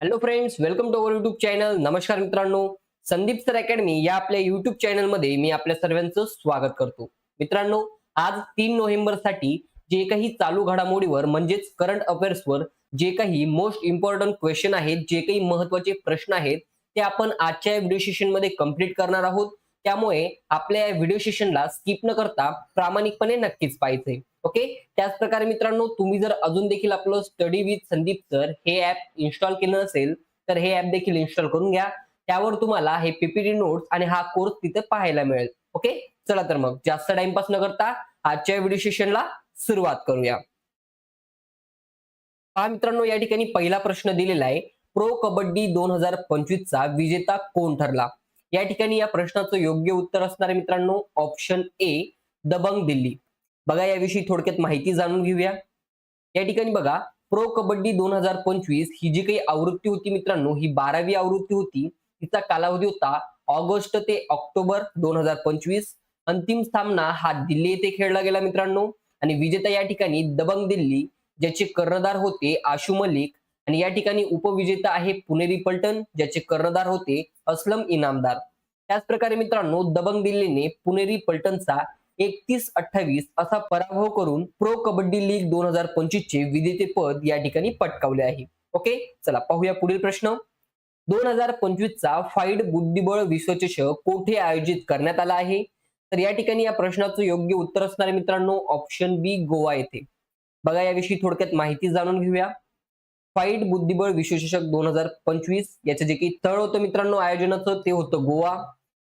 Hello friends welcome to our YouTube channel नमस्कार मित्रांनो. Sandeep sir academy या आपल्या युट्यूब चॅनलमध्ये मी आपल्या सर्वांचं स्वागत करतो. मित्रांनो आज तीन नोव्हेंबरसाठी जे काही चालू घडामोडीवर म्हणजेच करंट अफेअर्सवर जे काही मोस्ट इम्पॉर्टंट क्वेश्चन आहेत जे काही महत्त्वाचे प्रश्न आहेत ते आपण आजच्या या व्हिडिओ सेशनमध्ये कंप्लीट करणार आहोत. त्यामुळे आपल्या या व्हिडिओ सेशनला स्किप न करता प्रामाणिकपणे नक्कीच पाहिजे ओके त्याच प्रकारे मित्रांनो तुम्ही जर अजून देखील आपलं स्टडी विथ संदीप सर हे ऍप इन्स्टॉल केलं नसेल तर हे ऍप देखील इन्स्टॉल करून घ्या. त्यावर तुम्हाला हे पीपीटी नोट्स आणि हा कोर्स तिथे पाहायला मिळेल. ओके चला तर मग जास्त टाइमपास न करता आजच्या व्हिडिओ सेशनला सुरुवात करूया. हा मित्रांनो या ठिकाणी पहिला प्रश्न दिलेला आहे. प्रो कबड्डी दोन हजार पंचवीस चा विजेता कोण ठरला? या ठिकाणी या प्रश्नाचं योग्य उत्तर असणार आहे मित्रांनो. Option A Dabang Delhi. बघा याविषयी थोडक्यात माहिती जाणून घेऊया. या ठिकाणी बघा प्रो कबड्डी दोन हजार पंचवीस ही जी काही आवृत्ती होती मित्रांनो ही बारावी आवृत्ती होती. तिचा कालावधी होता ऑगस्ट ते ऑक्टोबर दोन हजार पंचवीस. अंतिम सामना हा दिल्ली येथे खेळला गेला मित्रांनो. आणि विजेता या ठिकाणी दबंग दिल्ली ज्याचे कर्णधार होते आशु मलिक आणि या ठिकाणी उपविजेता आहे पुणेरी पलटण ज्याचे कर्णधार होते असलम इनामदार. त्याच प्रकारे मित्रांनो दबंग दिल्लीने पुणेरी पलटणचा एकतीस अठ्ठावीस असा पराभव करून प्रो कबड्डी लीग दोन हजार पंचवीस चे विजेतेपद या ठिकाणी पटकावले आहे. ओके? चला पाहूया पुढील प्रश्न. दोन हजार पंचवीस चा फाईड बुद्धिबळ विश्वचषक कोठे आयोजित करण्यात आला आहे? तर या ठिकाणी या प्रश्नाचं योग्य उत्तर असणारे मित्रांनो ऑप्शन बी गोवा येथे. बघा याविषयी थोडक्यात माहिती जाणून घेऊया. फाईट बुद्धिबळ विश्वचषक दोन हजार पंचवीस याचं जे काही तळ होतं मित्रांनो आयोजनाचं ते होतं गोवा.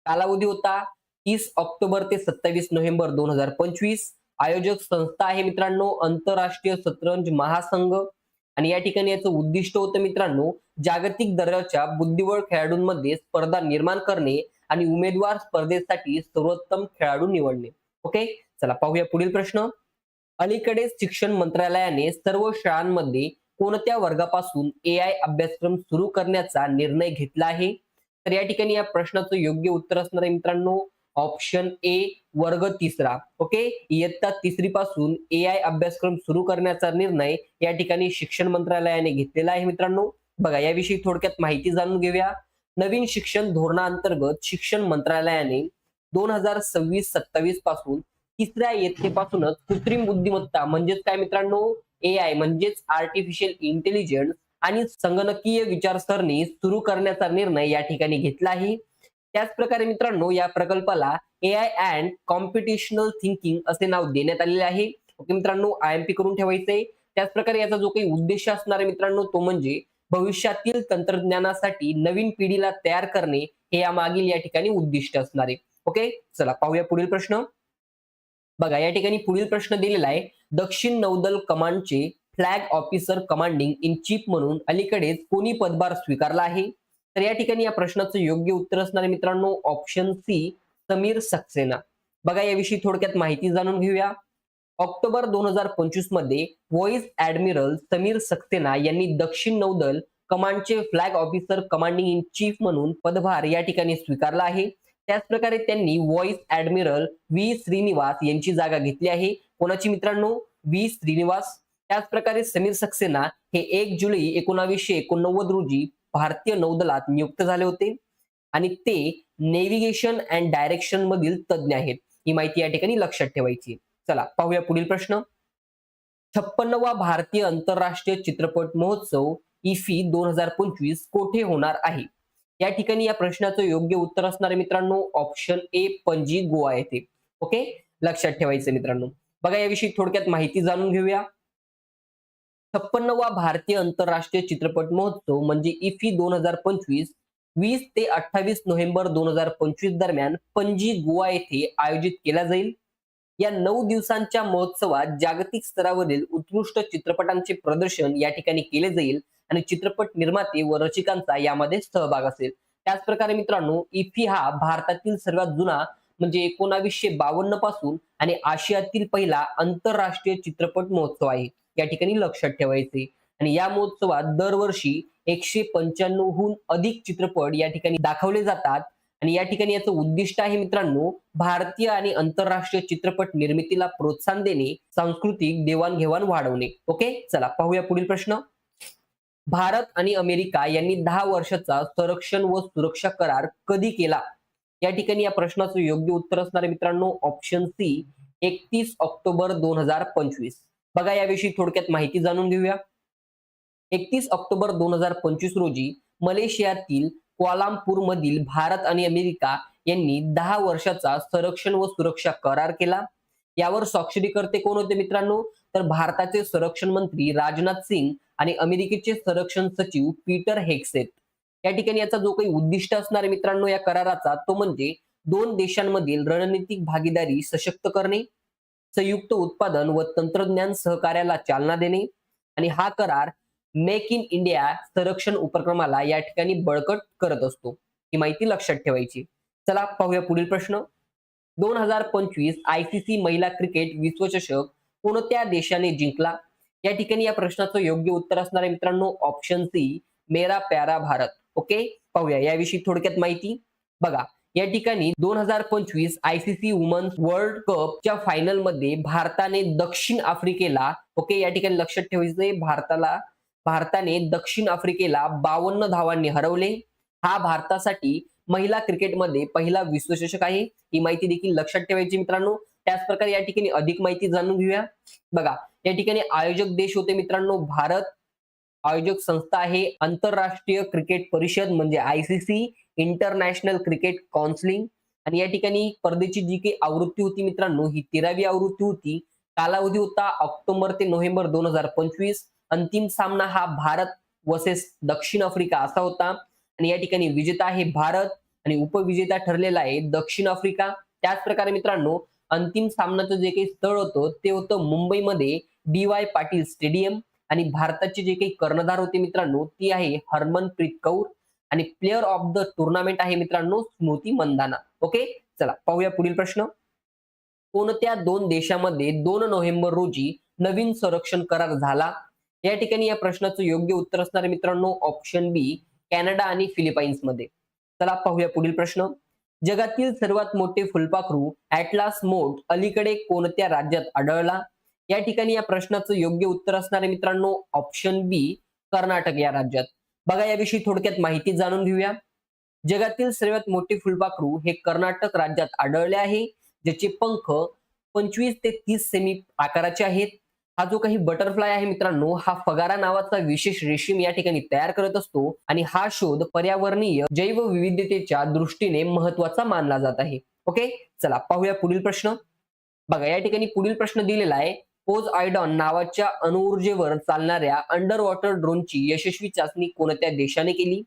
कालावधी होता तीस ऑक्टोबर ते सत्तावीस नोव्हेंबर दोन हजार पंचवीस. आयोजक संस्था आहे मित्रांनो आंतरराष्ट्रीय शतरंज महासंघ. आणि या ठिकाणी याचं उद्दिष्ट होतं मित्रांनो जागतिक दर्जाच्या बुद्धिबळ खेळाडूंमध्ये स्पर्धा निर्माण करणे आणि उमेदवार स्पर्धेसाठी सर्वोत्तम खेळाडू निवडणे. ओके? चला पाहूया पुढील प्रश्न. अलीकडेच शिक्षण मंत्रालयाने सर्व शाळांमध्ये कोणत्या वर्गापासून ए आय अभ्यासक्रम सुरू करण्याचा निर्णय घेतला आहे. तर या ठिकाणी या प्रश्नाचं योग्य उत्तर असणार आहे मित्रांनो. ऑप्शन ए वर्ग तिसरा. ओके इयत्ता तिसरी पासून ए आय अभ्यासक्रम सुरू करण्याचा निर्णय या ठिकाणी शिक्षण मंत्रालयाने घेतलेला आहे मित्रांनो. बघा याविषयी थोडक्यात माहिती जाणून घेऊया. नवीन शिक्षण धोरणाअंतर्गत शिक्षण मंत्रालयाने दोन हजार सव्वीस सत्तावीसपासून तिसऱ्या इयत्तेपासूनच कृत्रिम बुद्धिमत्ता म्हणजेच काय मित्रांनो? ए आय म्हणजेच आर्टिफिशियल इंटेलिजन्स आणि संगणकीय विचारसरणी सुरू करण्याचा निर्णय या ठिकाणी घेतला आहे त्याच प्रकारे मित्रांनो या प्रकल्पाला A I and computational thinking असे नाव देण्यात आलेले आहे. ओके मित्रांनो आय एम पी करून ठेवायचंय. त्याच प्रकारे याचा जो काही उद्देश असणार आहे मित्रांनो तो म्हणजे भविष्यातील तंत्रज्ञानासाठी नवीन पिढीला तयार करणे हे या मागील या ठिकाणी उद्दिष्ट असणार आहे. ओके? चला पाहूया पुढील प्रश्न. बघा या ठिकाणी पुढील प्रश्न दिलेला आहे. दक्षिण नौदल कमांडचे flag officer commanding in chief म्हणून अलीकडेच कोणी पदभार स्वीकारला आहे? तर या ठिकाणी या प्रश्नाचं योग्य उत्तर असणार आहे मित्रांनो ऑप्शन सी समीर सक्सेना. बघा याविषयी थोडक्यात माहिती जाणून घेऊया. ऑक्टोबर दोन हजार पंचवीसमध्ये व्हॉइस ऍडमिरल समीर सक्सेना यांनी दक्षिण नौदल कमांडचे flag officer commanding in chief म्हणून पदभार या ठिकाणी स्वीकारला आहे. त्याचप्रकारे त्यांनी व्हॉइस ऍडमिरल व्ही. श्रीनिवास यांची जागा घेतली आहे. कोणाची मित्रांनो? व्ही. श्रीनिवास. त्याचप्रकारे समीर सक्सेना हे एक जुलै एकोणावीसशे एकोणनव्वद रोजी भारतीय नौदलात नियुक्त झाले होते. आणि ते नेव्हिगेशन अँड डायरेक्शन मधील तज्ज्ञ आहेत. ही माहिती या ठिकाणी लक्षात ठेवायची चला पाहूया पुढील प्रश्न. छप्पन्नवा भारतीय आंतरराष्ट्रीय चित्रपट महोत्सव इफी दोन हजार पंचवीस कोठे होणार आहे? या ठिकाणी या प्रश्नाचं योग्य उत्तर असणार मित्रांनो ऑप्शन ए पणजी गोवा येथे. ओके लक्षात ठेवायचं मित्रांनो. बघा याविषयी थोडक्यात माहिती जाणून घेऊया. छप्पन्नवा भारतीय आंतरराष्ट्रीय चित्रपट महोत्सव म्हणजे इफी दोन हजार पंचवीस वीस ते अठ्ठावीस नोव्हेंबर दोन हजार पंचवीस दरम्यान पणजी गोवा येथे आयोजित केला जाईल. या नऊ दिवसांच्या महोत्सवात जागतिक स्तरावरील उत्कृष्ट चित्रपटांचे प्रदर्शन या ठिकाणी केले जाईल आणि चित्रपट निर्माते व रसिकांचा यामध्ये सहभाग असेल. त्याच प्रकारे मित्रांनो इफी हा भारतातील सर्वात जुना म्हणजे एकोणावीसशे बावन्नपासून आणि आशियातील पहिला आंतरराष्ट्रीय चित्रपट महोत्सव आहे. या ठिकाणी लक्षात ठेवायचे. आणि या महोत्सवात दरवर्षी एकशे पंच्याण्णवहून अधिक चित्रपट या ठिकाणी दाखवले जातात. आणि या ठिकाणी याचं उद्दिष्ट आहे मित्रांनो भारतीय आणि आंतरराष्ट्रीय चित्रपट निर्मितीला प्रोत्साहन देणे सांस्कृतिक देवाणघेवाण वाढवणे. ओके? चला पाहूया पुढील प्रश्न. भारत आणि अमेरिका यांनी दहा वर्षाचा संरक्षण व सुरक्षा करार कधी केला? या ठिकाणी या प्रश्नाचं योग्य उत्तर असणार मित्रांनो ऑप्शन सी एकतीस ऑक्टोबर दोन हजार पंचवीस. बघा याविषयी थोडक्यात माहिती जाणून घेऊया. एकतीस ऑक्टोबर दोन हजार पंचवीस रोजी मलेशियातील मधील भारत आणि अमेरिका यांनी दहा वर्षाचा संरक्षण व सुरक्षा करार केला. यावर स्वाक्षरी करते कोण होते मित्रांनो? तर भारताचे संरक्षण मंत्री राजनाथ सिंग आणि अमेरिकेचे संरक्षण सचिव पीटर हेक्सेट या ठिकाणी याचा जो काही उद्दिष्ट असणार आहे मित्रांनो या कराराचा तो म्हणजे दोन देशांमधील रणनीतिक भागीदारी सशक्त करणे संयुक्त उत्पादन व तंत्रज्ञान सहकार्याला चालना देणे. आणि हा करार मेक इन इंडिया संरक्षण उपक्रमाला या ठिकाणी बळकट करत असतो. ही माहिती लक्षात ठेवायची. चला पाहूया पुढील प्रश्न. दोन हजार पंचवीस आय सी सी महिला क्रिकेट विश्वचषक कोणत्या देशाने जिंकला? या ठिकाणी या प्रश्नाचं योग्य उत्तर असणार आहे मित्रांनो ऑप्शन सी मेरा प्यारा भारत. ओके? पाहूया. याविषयी थोडक्यात माहिती. बघा या ठिकाणी दोन हजार पंचवीस आयसीसी वुमन्स वर्ल्ड कपच्या फायनलमध्ये भारताने दक्षिण आफ्रिकेला ओके? या ठिकाणी लक्षात ठेवायचंय भारताला भारताने दक्षिण आफ्रिकेला बावन्न धावांनी हरवले. हा भारतासाठी महिला क्रिकेटमध्ये पहिला विश्वचषक आहे. ही माहिती देखील लक्षात ठेवायची मित्रांनो. त्याच प्रकारे या ठिकाणी अधिक माहिती जाणून घेऊया. बघा या ठिकाणी आयोजक देश होते मित्रांनो भारत. आयोजक संस्था आहे आंतरराष्ट्रीय क्रिकेट परिषद म्हणजे आयसीसी इंटरनॅशनल क्रिकेट काउन्सिलिंग. आणि या ठिकाणी स्पर्धेची जी काही आवृत्ती होती मित्रांनो ही तेरावी आवृत्ती होती. कालावधी होता ऑक्टोबर ते नोव्हेंबर दोन हजार पंचवीस. अंतिम सामना हा भारत वर्सेस दक्षिण आफ्रिका असा होता. आणि या ठिकाणी विजेता आहे भारत आणि उपविजेता ठरलेला आहे दक्षिण आफ्रिका. त्याच प्रकारे मित्रांनो अंतिम सामन्याचं जे काही स्थळ होतं ते होतं मुंबईमध्ये डी वाय पाटील स्टेडियम. आणि भारताचे जे काही कर्णधार होते मित्रांनो ती आहे हरमनप्रीत कौर. आणि प्लेअर ऑफ द टुर्नामेंट आहे मित्रांनो स्मृती मंदाना. ओके? चला पाहूया पुढील प्रश्न. कोणत्या दोन देशामध्ये दोन नोव्हेंबर रोजी नवीन संरक्षण करार झाला? या ठिकाणी या प्रश्नाचं योग्य उत्तर असणार आहे मित्रांनो ऑप्शन बी कॅनडा आणि फिलिपाईन्समध्ये चला पाहूया पुढील प्रश्न. जगातील सर्वात मोठे फुलपाखरू ऍटलास मोट अलीकडे कोणत्या राज्यात आढळला? या ठिकाणी या प्रश्नाचं योग्य उत्तर असणार आहे मित्रांनो ऑप्शन बी कर्नाटक या राज्यात. बघा याविषयी थोडक्यात माहिती जाणून घेऊया. जगातील सर्वात मोठे फुलपाखरू हे कर्नाटक राज्यात आढळले आहे ज्याचे पंख पंचवीस ते तीस सेमी आकाराचे आहेत. हा जो काही बटरफ्लाय आहे मित्रांनो हा फगारा नावाचा विशेष रेशीम या ठिकाणी तयार करत असतो आणि हा शोध पर्यावरणीय जैवविविधतेच्या दृष्टीने महत्त्वाचा मानला जात आहे. ओके चला पाहूया पुढील प्रश्न. बघा या ठिकाणी पुढील प्रश्न दिलेला आहे. पोज आयडॉन नावाच्या अणुऊर्जेवर चालणाऱ्या अंडर वॉटर ड्रोनची यशस्वी चाचणी कोणत्या देशाने केली?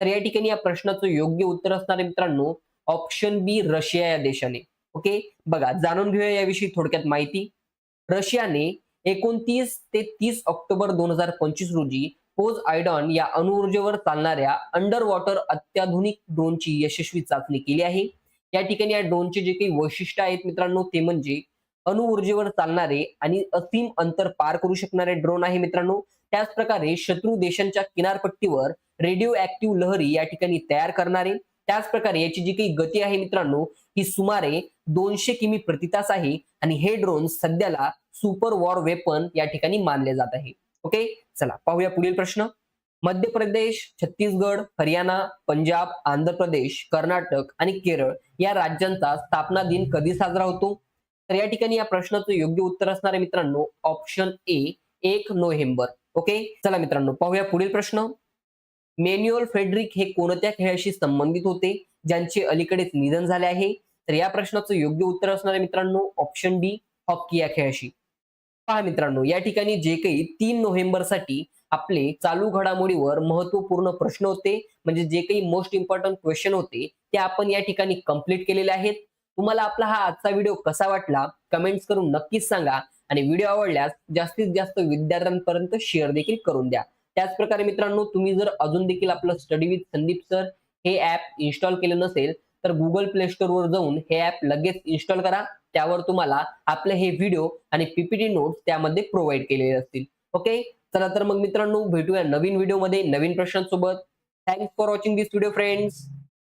तर या ठिकाणी या प्रश्नाचं योग्य उत्तर असणार आहे मित्रांनो ऑप्शन बी रशिया या देशाने. ओके बघा जाणून घेऊया याविषयी थोडक्यात माहिती. रशियाने एकोणतीस ते तीस ऑक्टोबर दोन हजार पंचवीस रोजी पोज आयडॉन या अणुऊर्जेवर चालणाऱ्या अंडर वॉटर अत्याधुनिक ड्रोनची यशस्वी चाचणी केली आहे. या ठिकाणी या ड्रोनचे जे काही वैशिष्ट्य आहेत मित्रांनो ते म्हणजे अणुऊर्जेवर चालणारे आणि असीम अंतर पार करू शकणारे ड्रोन आहे मित्रांनो. त्याच प्रकारे शत्रू देशांच्या किनारपट्टीवर रेडिओ ऍक्टिव्ह लहरी या ठिकाणी तयार करणारे. त्याच प्रकारे याची जी काही गती आहे मित्रांनो ही सुमारे दोनशे किमी प्रतितास आहे आणि हे ड्रोन सध्याला सुपर वॉर वेपन या ठिकाणी मानले जात आहे. ओके चला पाहूया पुढील प्रश्न. मध्य प्रदेश छत्तीसगड हरियाणा पंजाब आंध्र प्रदेश कर्नाटक आणि केरळ या राज्यांचा स्थापना दिन कधी साजरा होतो? तर या ठिकाणी या प्रश्नाचं योग्य उत्तर असणार आहे मित्रांनो ऑप्शन ए एक नोव्हेंबर. ओके चला मित्रांनो पाहूया पुढील प्रश्न. मॅन्युअल फेडरिक हे कोणत्या खेळाशी संबंधित होते? ज्यांचे अलीकडेच निधन झाले आहे? तर या प्रश्नाचं योग्य उत्तर असणार आहे मित्रांनो ऑप्शन बी हॉकी या खेळाशी. पहा मित्रांनो या ठिकाणी जे काही तीन नोव्हेंबरसाठी आपले चालू घडामोडीवर महत्त्वपूर्ण प्रश्न होते म्हणजे जे काही मोस्ट इम्पॉर्टंट क्वेश्चन होते ते आपण या ठिकाणी कंप्लीट केलेले आहेत. तुम्हाला आपला हा आजचा व्हिडिओ कसा वाटला कमेंट्स करून नक्कीच सांगा आणि व्हिडिओ आवडल्यास जास्तीत जास्त विद्यार्थ्यांपर्यंत शेअर देखील करून द्या. त्याच प्रकारे मित्रांनो तुम्ही जर अजून देखील आपलं स्टडी विथ संदीप सर हे ऍप इन्स्टॉल केलं नसेल तर गुगल प्ले स्टोर वर जाऊन हे ऍप लगेच इन्स्टॉल करा. त्यावर तुम्हाला आपले हे व्हिडिओ आणि पीपीटी नोट्स त्यामध्ये प्रोव्हाइड केलेले असतील. ओके चला तर मग मित्रांनो भेटूया नवीन व्हिडिओमध्ये नवीन प्रश्नांसोबत. Thanks for watching this video friends